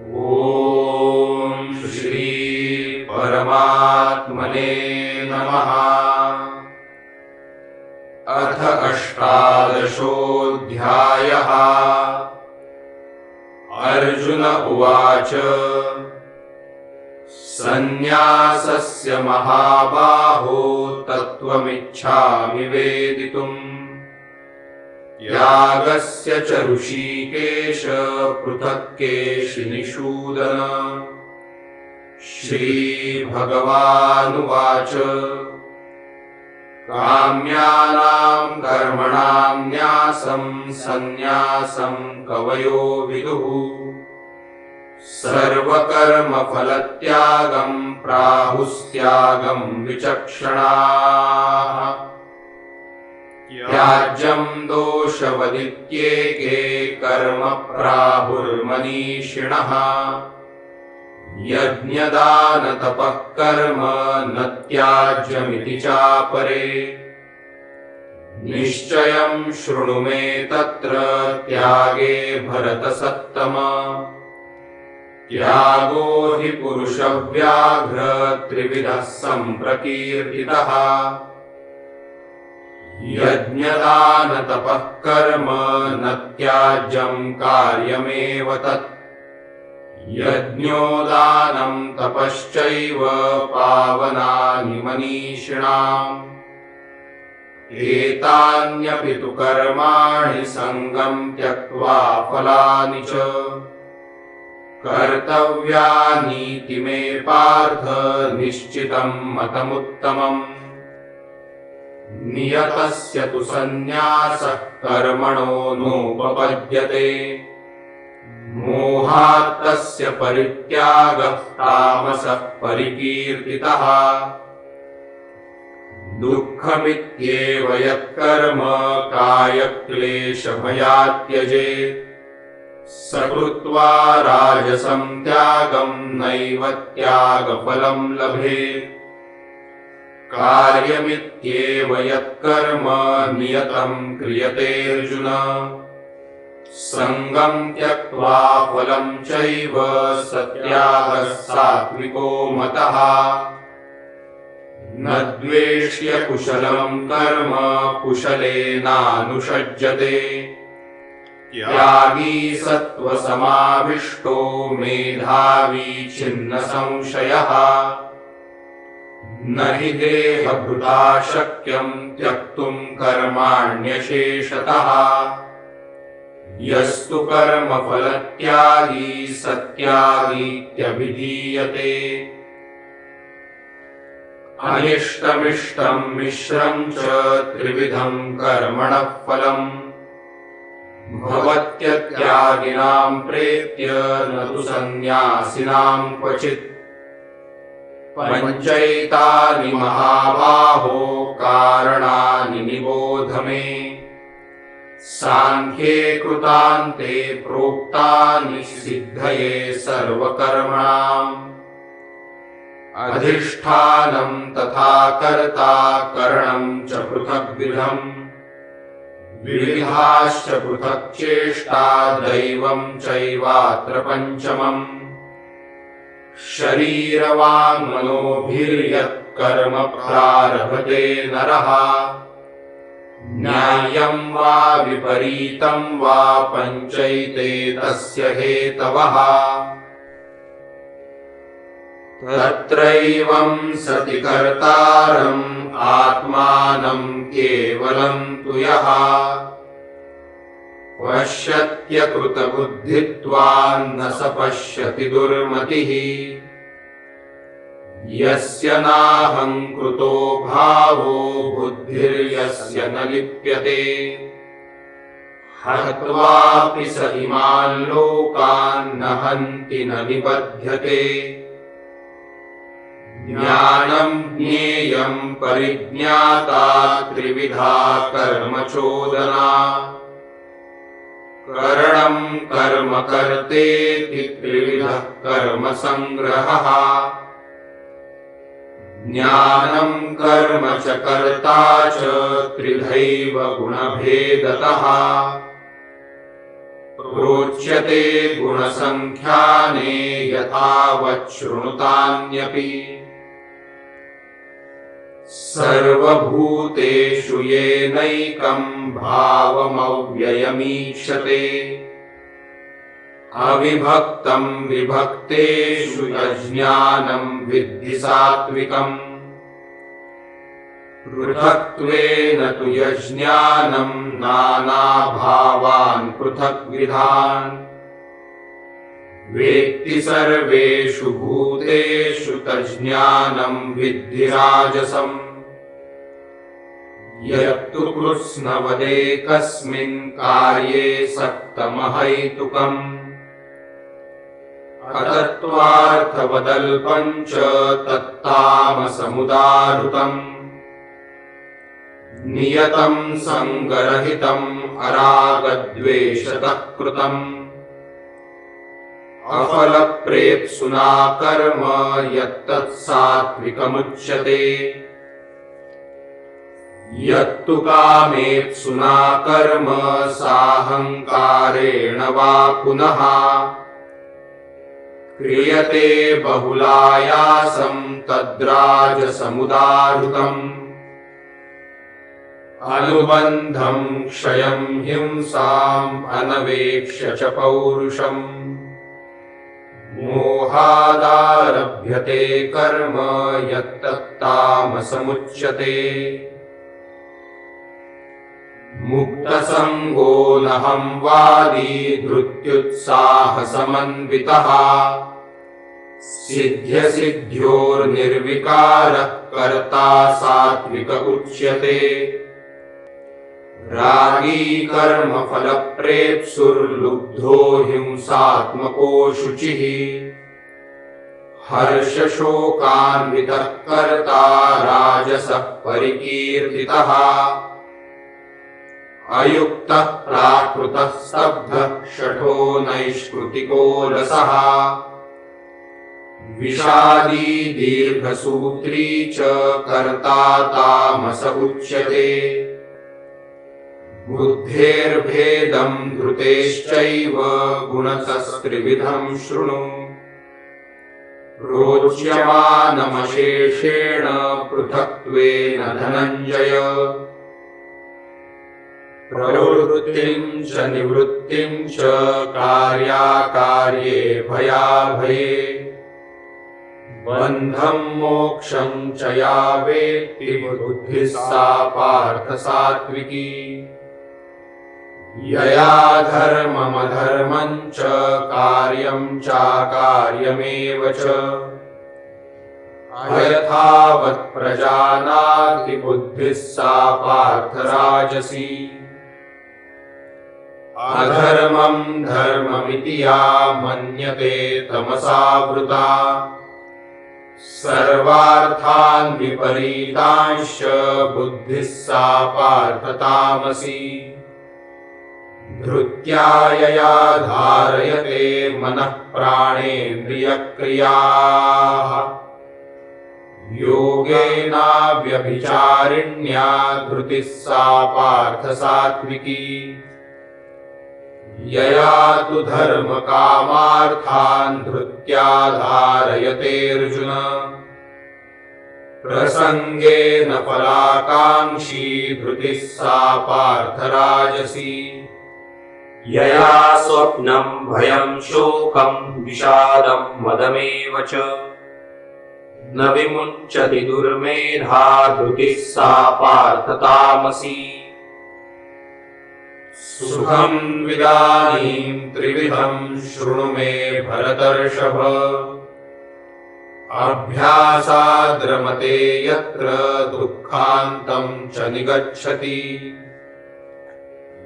ॐ श्री परमात्मने नमः। अथ अष्टादशोऽध्यायः। अर्जुन उवाच सन्न्यासस्य महाबाहो तत्त्वमिच्छामि वेदितुम् यागस्य च ऋषिकेश पृथक् केशिनिषूदन श्रीभगवानुवाच। काम्यानाम् कर्मणाम् न्यासम् सन्न्यासम् कवयो विदुः। सर्वकर्मफलत्यागम् प्राहुस्त्यागम् विचक्षणाः त्याज्यम् दोषवदित्येके कर्म प्राहुर्मनीषिणः यज्ञदानतपः कर्म न त्याज्यमिति चापरे। निश्चयम् शृणु मे तत्र त्यागे भरतसत्तम। त्यागो हि पुरुषव्याघ्र त्रिविधः सम्प्रकीर्तितः यज्ञदानतपः कर्म न त्याज्यम् कार्यमेव तत्। यज्ञो दानम् तपश्चैव पावनानि मनीषिणाम्। एतान्यपि तु कर्माणि सङ्गम् त्यक्त्वा फलानि च। कर्तव्यानीति मे पार्थ निश्चितम् मतमुत्तमम् नियतस्य तु सन्न्यासः कर्मणो नोपपद्यते। मोहात्तस्य परित्यागः तामसः परिकीर्तितः। दुःखमित्येव यत्कर्म कायक्लेशभयात् त्यजेत् स कृत्वा राजसं त्यागम् नैव त्यागफलम् लभेत् कार्यमित्येव यत्कर्म नियतम् क्रियतेऽर्जुन सङ्गम् त्यक्त्वा फलम् चैव सत्यागः सात्विको मतः। न द्वेष्य कुशलम् कर्म कुशलेनानुषज्यते। त्यागी सत्त्वसमाविष्टो मेधावी छिन्नसंशयः न हि देहभृता शक्यम् त्यक्तुम् कर्माण्यशेषतः। यस्तु कर्मफलत्यागी सत्यागीत्यभिधीयते। अनिष्टमिष्टम् मिश्रम् च त्रिविधम् कर्मणः फलम्। भवत्यत्यागिनाम् प्रेत्य न तु सन्न्यासिनाम् क्वचित् पञ्चैतानि महाबाहो कारणानि निबोध मे। साङ्ख्ये कृतान्ते प्रोक्तानि सिद्धये सर्वकर्मणाम् अधिष्ठानम् तथा कर्ता करणम् च पृथग्विधम्। विविधाश्च पृथक् चेष्टा दैवम् चैवात्र पञ्चमम् शरीरवाङ्मनोभिर्यत्कर्म प्रारभते नरः। न्यायम् वा विपरीतम् वा पञ्चैते तस्य हेतवः। तत्रैवम् सति कर्तारम् आत्मानम् केवलम् तु यः पश्यत्यकृतबुद्धित्वान्न स पश्यति दुर्मतिः। यस्य नाहङ्कृतो भावो बुद्धिर्यस्य न लिप्यते। हत्वापि स इमान् लोकान्न हन्ति न निबध्यते। ज्ञानम् ज्ञेयम् परिज्ञाता त्रिविधा कर्मचोदना करणम् कर्म कर्तेति त्रिविधः कर्मसङ्ग्रहः। ज्ञानम् कर्म च कर्ता च त्रिधैव गुणभेदतः। प्रोच्यते गुणसङ्ख्याने यथावच्छृणुतान्यपि सर्वभूतेषु येनैकम् भावमव्ययमीक्षते। अविभक्तम् विभक्तेषु यज्ञानम् विद्धि सात्विकम्। पृथक्त्वेन तु यज्ञानम् नानाभावान् पृथग्विधान् वेत्ति सर्वेषु भूतेषु तज्ज्ञानम् विद्धि राजसम् यत्तु कृत्स्नवदेकस्मिन् कार्ये सक्तमहैतुकम् अतत्त्वार्थवदल्पम् च तत्तामसमुदाहृतम्। नियतम् सङ्गरहितम् अरागद्वेषतः कृतम् अफलप्रेप्सुना कर्म यत्तत्सात्विकमुच्यते। यत्तु कामेप्सुना कर्म साहङ्कारेण वा पुनः। क्रियते बहुलायासम् तद्राजसमुदाहृतम्। अनुबन्धम् क्षयम् हिंसाम् अनवेक्ष्य च पौरुषम् मोहादारभ्यते कर्म यत्तत्तामसमुच्यते। मुक्तसङ्गो नहं वादी धृत्युत्साहसमन्वितः। सिद्ध्यसिद्ध्योर्निर्विकारः कर्ता सात्विक उच्यते रागी कर्मफलप्रेप्सुर्लुब्धो हिंसात्मको शुचिः हर्षशोकान्वितः कर्ता राजसः परिकीर्तितः। अयुक्तः प्राकृतः स्तब्धः शठो नैष्कृतिको रसः विषादी दीर्घसूत्री च कर्ता तामस उच्यते बुद्धेर्भेदम् धृतेश्चैव गुणतस्त्रिविधम् शृणु। रोच्यमानमशेषेण पृथक्त्वेन धनञ्जय। प्रवृत्तिम् च निवृत्तिम् च कार्याकार्ये भयाभये। बन्धम् मोक्षम् च या वेत्ति बुद्धिः सा पार्थसात्विकी यया धर्ममधर्मम् च कार्यम् चाकार्यमेव च। अयथावत् प्रजानाति बुद्धिः सा पार्थराजसी। अधर्मम् धर्ममिति या मन्यते तमसावृता सर्वार्थान् विपरीतांश्च बुद्धिः सा पार्थतामसी धृत्या यया धारयते मनः प्राणेन्द्रियक्रियाः। योगेनाव्यभिचारिण्या धृतिः सा पार्थसात्विकी। यया तु धर्मकामार्थान् धृत्या धारयतेऽर्जुन। प्रसङ्गेन फलाकाङ्क्षी धृतिः सा पार्थराजसी यया स्वप्नम् भयम् शोकम् विषादम् मदमेव च। न विमुञ्चति दुर्मेधा धृतिः सा पार्थतामसी। सुखम् विदानीम् त्रिविधम् शृणु मे भरतर्षभ। अभ्यासाद्रमते यत्र दुःखान्तम् च निगच्छति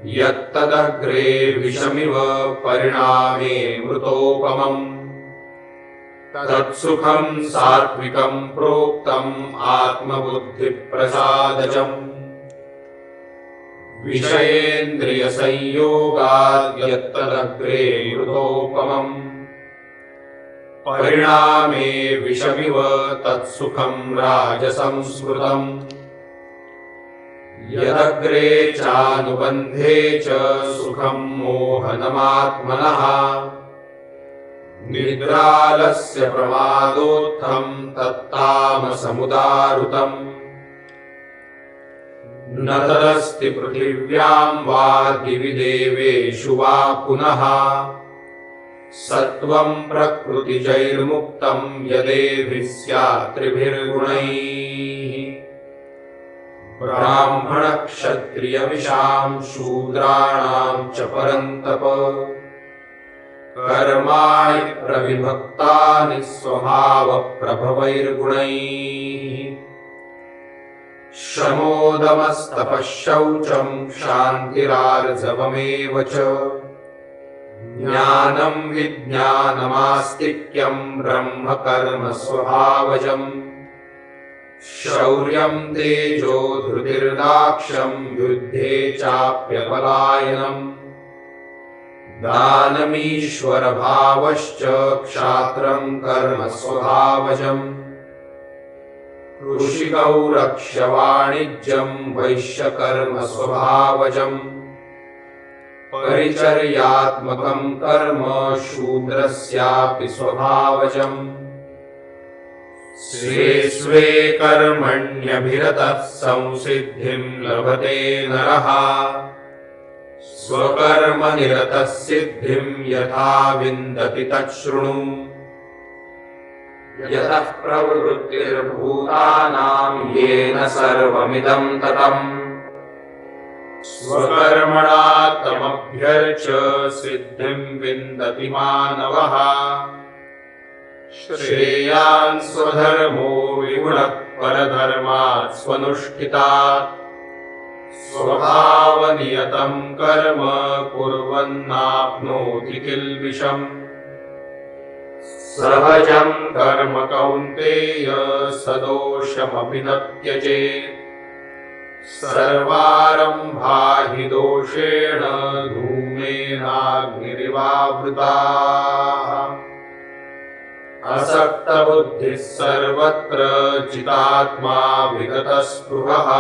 यत्तदग्रे विषमिव परिणामे मृतोपमम्। तत्सुखम् सात्विकम् प्रोक्तम् आत्मबुद्धिप्रसादजम्। विषयेन्द्रियसंयोगाद् यत्तदग्रे मृतोपमम्। परिणामे विषमिव तत्सुखम् राजसंस्मृतम् यदग्रे चानुबन्धे च सुखं मोहनमात्मनः। निद्रालस्य प्रमादोत्थं तत्तामसमुदारुतम्। न तदस्ति पृथिव्यां वा दिवि देवेषु वा पुनः। सत्त्वं प्रकृतिजैर्मुक्तं यदेभिः स्यात् त्रिभिर्गुणैः ब्राह्मणक्षत्रियविशां शूद्राणां च परन्तप। कर्माणि प्रविभक्तानि स्वभावप्रभवैर्गुणैः। शमोदमस्तपः शौचं क्षान्तिरार्जवमेव च। ज्ञानं विज्ञानमास्तिक्यं ब्रह्मकर्म स्वभावजम् शौर्यं तेजो धृतिर्दाक्ष्यं युद्धे चाप्यपलायनम्। दानमीश्वरभावश्च क्षात्रं कर्म स्वभावजम्। कृषिकौ वैश्यकर्म स्वभावजम्। परिचर्यात्मकं कर्म शूद्रस्यापि स्वभावजम् स्वे कर्मण्यभिरतः संसिद्धिं लभते नरः। स्वकर्मनिरतः सिद्धिं यथा विन्दति तच्छृणु। यतः प्रवृत्तिर्भूतानां येन सर्वमिदं ततम्। स्वकर्मणा तमभ्यर्च्य सिद्धिं विन्दति मानवः श्रेयान् स्वधर्मो विगुणः परधर्मात् स्वनुष्ठितात् स्वभावनियतं कर्म कुर्वन्नाप्नोति किल्बिषम्। सहजं कर्म कौन्तेय सदोषमपि न त्यजेत्। सर्वारम्भा हि दोषेण धूमेनाग्निरिवावृताः असक्तबुद्धिः सर्वत्र चितात्मा विगतस्पृहः।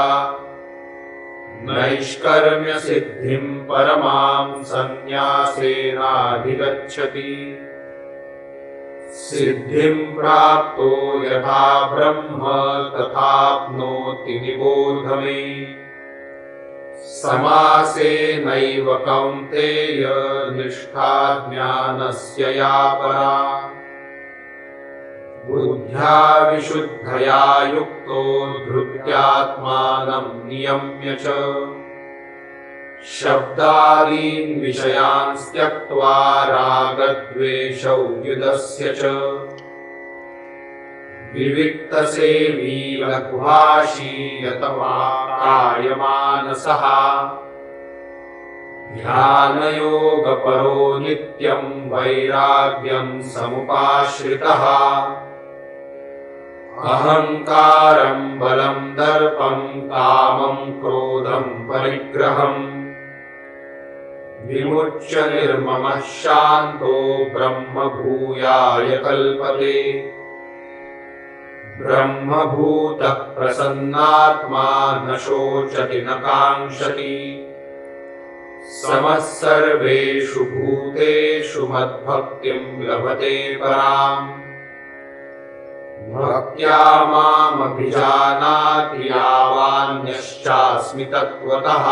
नैष्कर्म्यसिद्धिं परमां सन्न्यासेनाधिगच्छति। सिद्धिं प्राप्तो यथा ब्रह्म तथाप्नोति निबोध मे समासेनैव कौन्तेय निष्ठा ज्ञानस्य या परा बुद्ध्या विशुद्धया युक्तो धृत्यात्मानं नियम्य च। शब्दादीन् विषयान् त्यक्त्वा रागद्वेषौ युधस्य च। विविक्तसेवी लघ्वाशी यतवा कायमानसः ध्यानयोगपरो नित्यं वैराग्यं समुपाश्रितः अहङ्कारं बलं दर्पं कामं क्रोधं परिग्रहम्। विमुच्य निर्ममः शान्तो ब्रह्मभूयाय कल्पते। ब्रह्मभूतः प्रसन्नात्मा न शोचति न काङ्क्षति। समः सर्वेषु भूतेषु मद्भक्तिं लभते पराम् भक्त्या मामभिजानाति यावान्यश्चास्मि तत्त्वतः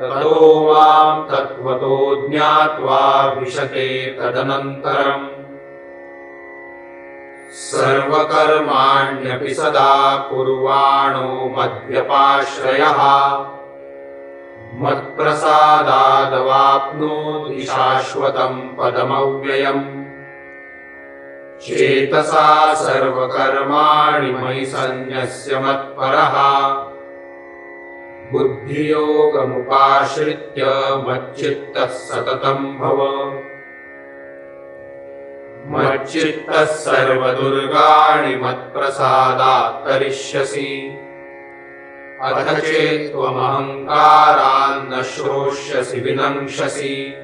ततो मां तत्त्वतो ज्ञात्वा विशते तदनन्तरम्। सर्वकर्माण्यपि सदा कुर्वाणो मद्व्यपाश्रयः मत्प्रसादादवाप्नोति शाश्वतं पदमव्ययम् चेतसा सर्वकर्माणि मयि सन्न्यस्य मत्परः। बुद्धियोगमुपाश्रित्य मच्चित्तः सततं भव। मच्चित्तः सर्वदुर्गाणि मत्प्रसादात् तरिष्यसि अथ चेत्त्वमहङ्कारान्न श्रोष्यसि विनङ्क्षसि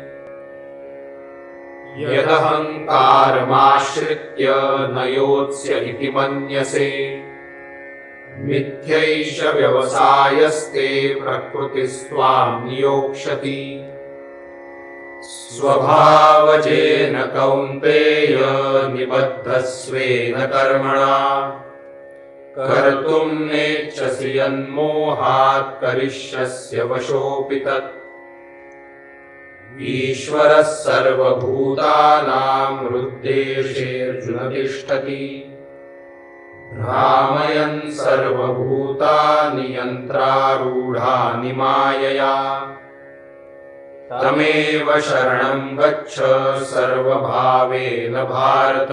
यदहङ्कारमाश्रित्य न योत्स्य इति मन्यसे। मिथ्यैष व्यवसायस्ते प्रकृतिस्त्वां नियोक्ष्यति स्वभावजेन कौन्तेय निबद्धस्वेन कर्मणा। कर्तुं नेच्छसि यन्मोहात् करिष्यस्य वशोऽपि तत् ईश्वरः सर्वभूतानां हृद्देशेऽर्जुन तिष्ठति भ्रामयन् सर्वभूतानि यन्त्रारूढानि मायया। तमेव शरणं गच्छ सर्वभावेन भारत।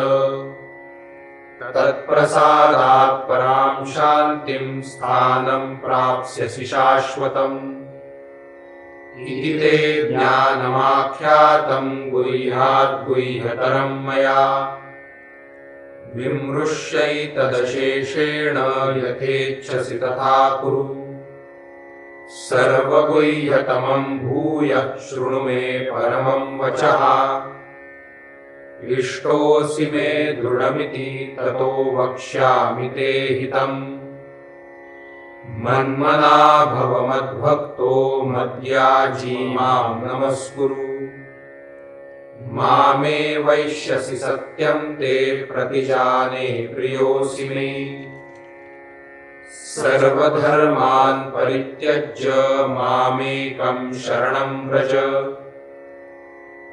तत्प्रसादात् परां शान्तिं स्थानं प्राप्स्यसि शाश्वतम् इति ते ज्ञानमाख्यातं गुह्याद्गुह्यतरं मया। विमृश्यैतदशेषेण यथेच्छसि तथा कुरु। सर्वगुह्यतमं भूयः शृणु मे परमं वचः। इष्टोऽसि मे दृढमिति ततो वक्ष्यामि ते हितम् मन्मना भव मद्भक्तो मद्याजी मां नमस्कुरु। मामे वैश्यसि सत्यं ते प्रतिजाने प्रियोऽसि मे। सर्वधर्मान् परित्यज्य मामेकं शरणं व्रज।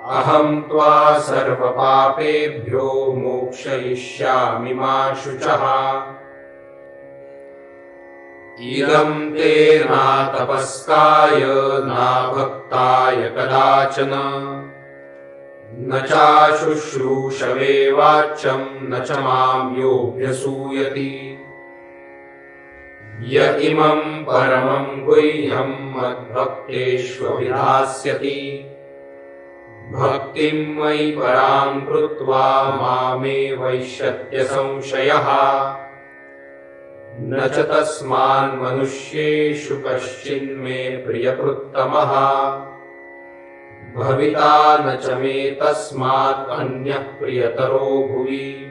अहं त्वा सर्वपापेभ्यो मोक्षयिष्यामि मा शुचः नातपस्काय नाभक्ताय कदाचन। न चाशुश्रूषवे वाच्यं न च मां योऽभ्यसूयति। य इमं परमं गुह्यं मद्भक्तेष्वभिधास्यति। भक्तिं मयि परां कृत्वा मामे वैश्यत्य संशयः न च तस्मान्मनुष्येषु कश्चिन्मे प्रियकृत्तमः। भविता न च मे तस्मात् अन्यः प्रियतरो भुवि।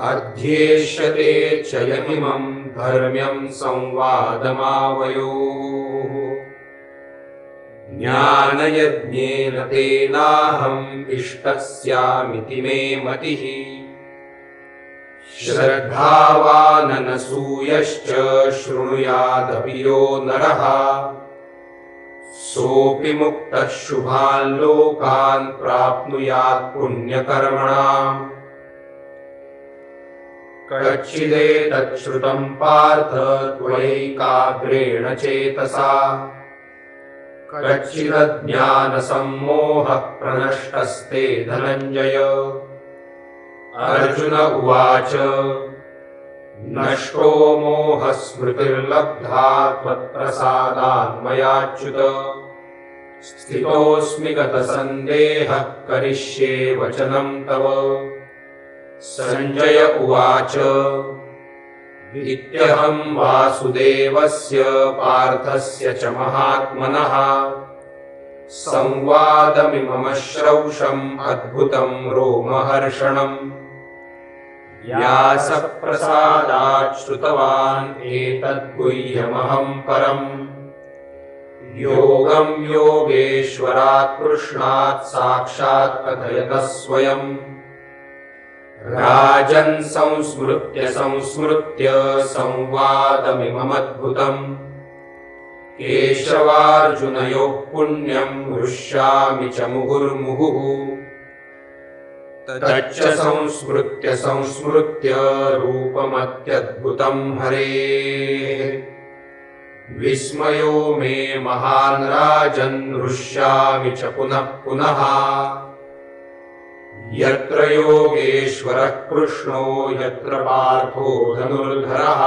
अध्येष्यते च यमिमं धर्म्यं संवादमावयोः। ज्ञानयज्ञेन तेनाहम् इष्टस्यामिति मे मतिः श्रद्धावाननसूयश्च शृणुयादपि यो नरः। सोऽपि मुक्तः शुभान् लोकान् प्राप्नुयात् पुण्यकर्मणाम् कच्चिदेतच्छ्रुतम् पार्थ त्वयैकाग्रेण चेतसा। कच्चिदज्ञानसम्मोहः प्रनष्टस्ते धनञ्जय अर्जुन उवाच नष्टो मोहस्मृतिर्लब्धा त्वत्प्रसादान्मयाच्युत स्थितोऽस्मि गतसन्देहः करिष्ये वचनं तव। सञ्जय उवाच इत्यहं वासुदेवस्य पार्थस्य च महात्मनः। संवादमिमम श्रौषम् अद्भुतं रोमहर्षणम् व्यासप्रसादात् श्रुतवान् एतद्गुह्यमहं परम्। योगं योगेश्वरात् कृष्णात् साक्षात् कथयतः स्वयम् राजन् संस्मृत्य संस्मृत्य संवादमिममद्भुतम्। केशवार्जुनयोः पुण्यम् हृष्यामि च मुहुर्मुहुः तच्च संस्मृत्य संस्मृत्य रूपमत्यद्भुतम् हरेः। विस्मयो मे महान् राजन् हृष्यामि च पुनः पुनः। यत्र योगेश्वरः कृष्णो यत्र पार्थो धनुर्धरः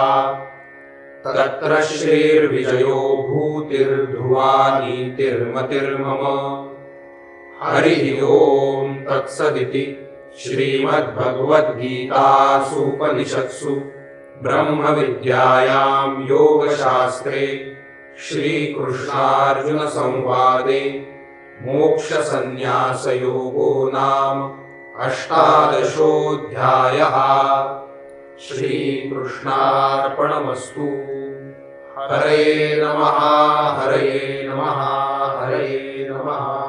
तत्र श्रीर्विजयो भूतिर्ध्रुवा नीतिर्मतिर्मम हरिः ओम् तत्सदिति श्रीमद्भगवद्गीतासूपनिषत्सु ब्रह्मविद्यायाम् योगशास्त्रे श्रीकृष्णार्जुनसंवादे मोक्षसन्न्यासयोगो नाम अष्टादशोऽध्यायः। श्रीकृष्णार्पणमस्तु। हरे नमः हरे नमः हरे नमः